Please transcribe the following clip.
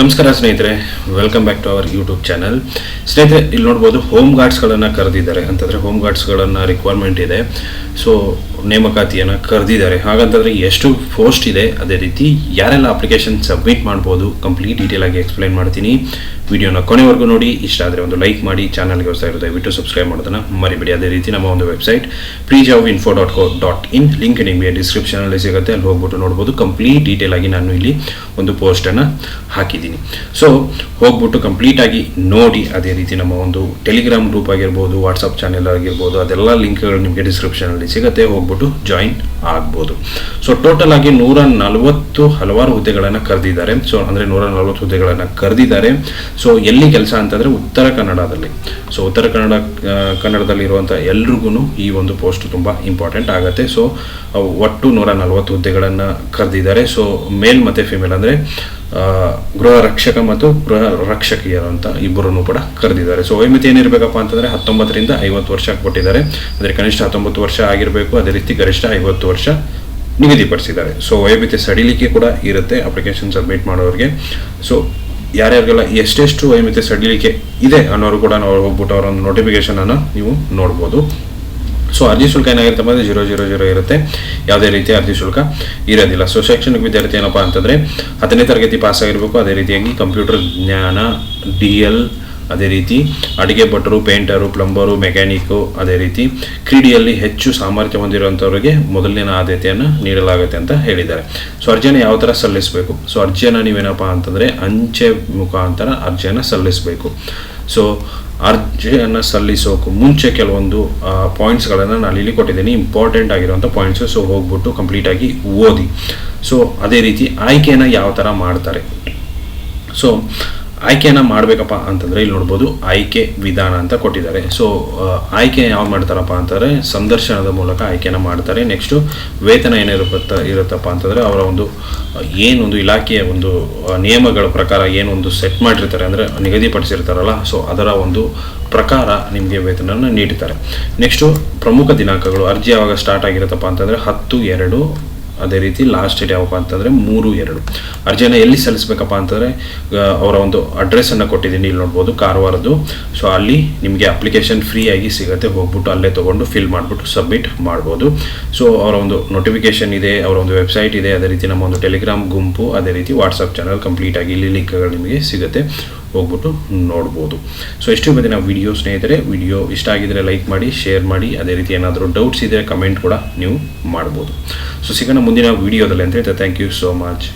ನಮಸ್ಕಾರ ಸ್ನೇಹಿತರೆ welcome back to our YouTube channel ಸ್ನೇಹಿತರೆ, ಇಲ್ಲಿ ನೋಡ್ಬೋದು ಹೋಮ್ ಗಾರ್ಡ್ಸ್ಗಳನ್ನು ಕರೆದಿದ್ದಾರೆ. ಅಂತಂದರೆ ಹೋಮ್ ಗಾರ್ಡ್ಸ್ಗಳನ್ನು ರಿಕ್ವೈರ್ಮೆಂಟ್ ಇದೆ. ಸೊ ನೇಮಕಾತಿಯನ್ನು ಕರೆದಿದ್ದಾರೆ. ಹಾಗಂತಂದರೆ ಎಷ್ಟು ಪೋಸ್ಟ್ ಇದೆ, ಅದೇ ರೀತಿ ಯಾರೆಲ್ಲ ಅಪ್ಲಿಕೇಶನ್ ಸಬ್ಮಿಟ್ ಮಾಡ್ಬೋದು ಕಂಪ್ಲೀಟ್ ಡೀಟೇಲ್ ಆಗಿ ಎಕ್ಸ್ಪ್ಲೈನ್ ಮಾಡ್ತೀನಿ. ವಿಡಿಯೋನ ಕೊನೆವರೆಗೂ ನೋಡಿ. ಇಷ್ಟ ಆದರೆ ಒಂದು ಲೈಕ್ ಮಾಡಿ. ಚಾನಲ್ಗೆ ಹೊಸ ಇರೋದು ದಯವಿಟ್ಟು ಸಬ್ಸ್ಕ್ರೈಬ್ ಮಾಡೋದನ್ನು ಮರಿಬೇಡಿ. ಅದೇ ರೀತಿ ನಮ್ಮ ಒಂದು website free job info dot co dot in link ನಿಮಗೆ ಡಿಸ್ಕ್ರಿಪ್ಷನಲ್ಲಿ ಸಿಗುತ್ತೆ. ಅಲ್ಲಿ ಹೋಗ್ಬಿಟ್ಟು ನೋಡ್ಬೋದು. ಕಂಪ್ಲೀಟ್ ಡೀಟೇಲ್ ಆಗಿ ನಾನು ಇಲ್ಲಿ ಒಂದು ಪೋಸ್ಟನ್ನು ಹಾಕಿದ್ದೀನಿ. ಸೊ ಹೋಗ್ಬಿಟ್ಟು ಕಂಪ್ಲೀಟಾಗಿ ನೋಡಿ ಅದೇ ರೀತಿ ನಮ್ಮ ಒಂದು ಟೆಲಿಗ್ರಾಮ್ ಗ್ರೂಪ್ ಆಗಿರ್ಬೋದು ವಾಟ್ಸಪ್ ಚಾನೆಲ್ ಆಗಿರ್ಬೋದು, ಅದೆಲ್ಲ ಲಿಂಕ್ಗಳು ನಿಮಗೆ ಡಿಸ್ಕ್ರಿಪ್ಷನಲ್ಲಿ ಸಿಗುತ್ತೆ. ಹೋಗ್ಬಿಟ್ಟು ಜಾಯಿನ್ ಆಗ್ಬೋದು. ಸೊ ಟೋಟಲ್ ಆಗಿ ನೂರ ನಲವತ್ತು ಹಲವಾರು ಹುದ್ದೆಗಳನ್ನು ಕರೆದಿದ್ದಾರೆ. ಸೊ ಅಂದರೆ ನೂರ ನಲವತ್ತು ಹುದ್ದೆಗಳನ್ನು ಕರೆದಿದ್ದಾರೆ. ಸೊ ಎಲ್ಲಿ ಕೆಲಸ ಅಂತಂದರೆ ಉತ್ತರ ಕನ್ನಡದಲ್ಲಿ. ಸೊ ಉತ್ತರ ಕನ್ನಡ ಕನ್ನಡದಲ್ಲಿ ಕನ್ನಡದಲ್ಲಿರುವಂಥ ಎಲ್ರಿಗೂ ಈ ಒಂದು ಪೋಸ್ಟ್ ತುಂಬ ಇಂಪಾರ್ಟೆಂಟ್ ಆಗುತ್ತೆ. ಸೊ ಒಟ್ಟು ನೂರ ನಲವತ್ತು ಹುದ್ದೆಗಳನ್ನು ಕರೆದಿದ್ದಾರೆ. ಸೊ ಮೇಲ್ ಮತ್ತು ಫಿಮೇಲ್ ಅಂದರೆ ಗೃಹ ರಕ್ಷಕ ಮತ್ತು ಗೃಹ ರಕ್ಷಕಿಯರು ಅಂತ ಇಬ್ಬರನ್ನು ಕೂಡ ಕರೆದಿದ್ದಾರೆ. ಸೊ ವಯೋಮಿತಿ ಏನಿರಬೇಕಪ್ಪ ಅಂತಂದರೆ ಹತ್ತೊಂಬತ್ತರಿಂದ ಐವತ್ತು ವರ್ಷ ಕೊಟ್ಟಿದ್ದಾರೆ. ಅಂದರೆ ಕನಿಷ್ಠ ಹತ್ತೊಂಬತ್ತು ವರ್ಷ ಆಗಿರಬೇಕು. ಅದೇ ರೀತಿ ಗರಿಷ್ಠ ಐವತ್ತು ವರ್ಷ ನಿಗದಿಪಡಿಸಿದ್ದಾರೆ. ಸೊ ವಯೋಮಿತಿ ಸಡಿಲಿಕೆ ಕೂಡ ಇರುತ್ತೆ ಅಪ್ಲಿಕೇಶನ್ ಸಬ್ಮಿಟ್ ಮಾಡೋರಿಗೆ. ಸೊ ಯಾರ್ಯಾರಿಗೆಲ್ಲ ಎಷ್ಟೆಷ್ಟು ವಯೋಮಿತಿ ಸಡಿಲಿಕೆ ಇದೆ ಅನ್ನೋರು ಕೂಡ ನಾವು ಹೋಗ್ಬಿಟ್ಟು ಅವರ ಒಂದು ನೋಟಿಫಿಕೇಶನನ್ನು ನೀವು ನೋಡ್ಬೋದು. ಸೊ ಅರ್ಜಿ ಶುಲ್ಕ ಏನಾಗಿರುತ್ತೆ ಅಂದರೆ ಜೀರೋ ಜೀರೋ ಜೀರೋ ಇರುತ್ತೆ. ಯಾವುದೇ ರೀತಿಯ ಅರ್ಜಿ ಶುಲ್ಕ ಇರೋದಿಲ್ಲ. ಸೊ ಶೈಕ್ಷಣಿಕ ವಿದ್ಯಾರ್ಥಿ ಏನಪ್ಪ ಅಂತಂದರೆ ಹತ್ತನೇ ತರಗತಿ ಪಾಸ್ ಆಗಿರಬೇಕು. ಅದೇ ರೀತಿಯಾಗಿ ಕಂಪ್ಯೂಟರ್ ಜ್ಞಾನ ಡಿ ಎಲ್ ಅದೇ ರೀತಿ ಅಡುಗೆ ಭಟ್ರು ಪೇಂಟರು ಪ್ಲಂಬರು ಮೆಕ್ಯಾನಿಕು ಅದೇ ರೀತಿ ಕ್ರೀಡೆಯಲ್ಲಿ ಹೆಚ್ಚು ಸಾಮರ್ಥ್ಯ ಹೊಂದಿರುವಂಥವ್ರಿಗೆ ಮೊದಲನೇ ಆದ್ಯತೆಯನ್ನು ನೀಡಲಾಗುತ್ತೆ ಅಂತ ಹೇಳಿದ್ದಾರೆ. ಸೊ ಅರ್ಜಿಯನ್ನು ಯಾವ ಥರ ಸಲ್ಲಿಸಬೇಕು? ಸೊ ಅರ್ಜಿಯನ್ನು ನೀವೇನಪ್ಪ ಅಂತಂದರೆ ಅಂಚೆ ಮುಖಾಂತರ ಅರ್ಜಿಯನ್ನು ಸಲ್ಲಿಸಬೇಕು. ಸೊ ಅರ್ಜಿಯನ್ನು ಸಲ್ಲಿಸೋಕೆ ಮುಂಚೆ ಕೆಲವೊಂದು ಪಾಯಿಂಟ್ಸ್ಗಳನ್ನು ನಾನು ಇಲ್ಲಿ ಕೊಟ್ಟಿದ್ದೀನಿ. ಇಂಪಾರ್ಟೆಂಟ್ ಆಗಿರುವಂಥ ಪಾಯಿಂಟ್ಸು ಸೊ ಹೋಗ್ಬಿಟ್ಟು ಕಂಪ್ಲೀಟಾಗಿ ಓದಿ. ಸೊ ಅದೇ ರೀತಿ ಆಯ್ಕೆಯನ್ನು ಯಾವ ಥರ ಮಾಡ್ತಾರೆ? ಸೊ ಆಯ್ಕೆಯನ್ನು ಮಾಡಬೇಕಪ್ಪ ಅಂತಂದರೆ ಇಲ್ಲಿ ನೋಡ್ಬೋದು ಆಯ್ಕೆ ವಿಧಾನ ಅಂತ ಕೊಟ್ಟಿದ್ದಾರೆ. ಸೊ ಆಯ್ಕೆ ಯಾವ ಮಾಡ್ತಾರಪ್ಪ ಅಂತಂದರೆ ಸಂದರ್ಶನದ ಮೂಲಕ ಆಯ್ಕೆನ ಮಾಡ್ತಾರೆ. ನೆಕ್ಸ್ಟು ವೇತನ ಏನಿರುತ್ತ, ಇರುತ್ತಪ್ಪ ಅಂತಂದರೆ ಅವರ ಒಂದು ಏನೊಂದು ಇಲಾಖೆಯ ಒಂದು ನಿಯಮಗಳ ಪ್ರಕಾರ ಏನೊಂದು ಸೆಟ್ ಮಾಡಿರ್ತಾರೆ ಅಂದರೆ ನಿಗದಿಪಡಿಸಿರ್ತಾರಲ್ಲ ಸೊ ಅದರ ಒಂದು ಪ್ರಕಾರ ನಿಮಗೆ ವೇತನವನ್ನು ನೀಡ್ತಾರೆ ನೆಕ್ಸ್ಟು ಪ್ರಮುಖ ದಿನಾಂಕಗಳು ಅರ್ಜಿ ಯಾವಾಗ ಸ್ಟಾರ್ಟ್ ಆಗಿರುತ್ತಪ್ಪ ಅಂತಂದರೆ ಹತ್ತು, ಎರಡು ಅದೇ ರೀತಿ ಲಾಸ್ಟ್ ಡೇಟ್ ಯಾವಪ್ಪ ಅಂತಂದರೆ ಮೂರು ಎರಡು. ಅರ್ಜಿಯನ್ನು ಎಲ್ಲಿ ಸಲ್ಲಿಸಬೇಕಪ್ಪ ಅಂತಂದರೆ ಅವರ ಒಂದು ಅಡ್ರೆಸ್ಸನ್ನು ಕೊಟ್ಟಿದ್ದೀನಿ, ಇಲ್ಲಿ ನೋಡ್ಬೋದು, ಕಾರವಾರದ್ದು. ಸೊ ಅಲ್ಲಿ ನಿಮಗೆ ಅಪ್ಲಿಕೇಶನ್ ಫ್ರೀ ಆಗಿ ಸಿಗುತ್ತೆ, ಹೋಗ್ಬಿಟ್ಟು ಅಲ್ಲೇ ತೊಗೊಂಡು ಫಿಲ್ ಮಾಡಿಬಿಟ್ಟು ಸಬ್ಮಿಟ್ ಮಾಡ್ಬೋದು. ಸೊ ಅವರ ಒಂದು ನೋಟಿಫಿಕೇಶನ್ ಇದೆ, ಅವರ ಒಂದು ವೆಬ್ಸೈಟ್ ಇದೆ, ಅದೇ ರೀತಿ ನಮ್ಮ ಒಂದು ಟೆಲಿಗ್ರಾಮ್ ಗುಂಪು, ಅದೇ ರೀತಿ ವಾಟ್ಸಪ್ ಚಾನಲ್ ಕಂಪ್ಲೀಟ್ ಆಗಿ ಇಲ್ಲಿ ಲಿಂಕ್ಗಳು ನಿಮಗೆ ಸಿಗುತ್ತೆ. ಹೋಗ್ಬಿಟ್ಟು ನೋಡ್ಬೋದು. ಸೊ ಎಷ್ಟು ನಾವು ವಿಡಿಯೋ ಸ್ನೇಹಿತರೆ ವಿಡಿಯೋ ಇಷ್ಟ ಆಗಿದ್ರೆ ಲೈಕ್ ಮಾಡಿ ಶೇರ್ ಮಾಡಿ, ಅದೇ ರೀತಿ ಏನಾದರೂ ಡೌಟ್ಸ್ ಇದ್ದರೆ ಕಮೆಂಟ್ ಕೂಡ ನೀವು ಮಾಡ್ಬೋದು. ಸೊ ಸಿಗೋಣ ಮುಂದಿನ ವಿಡಿಯೋದಲ್ಲಿ ಅಂತ ಹೇಳ್ತಾರೆ ಥ್ಯಾಂಕ್ ಯು ಸೋ ಮಚ್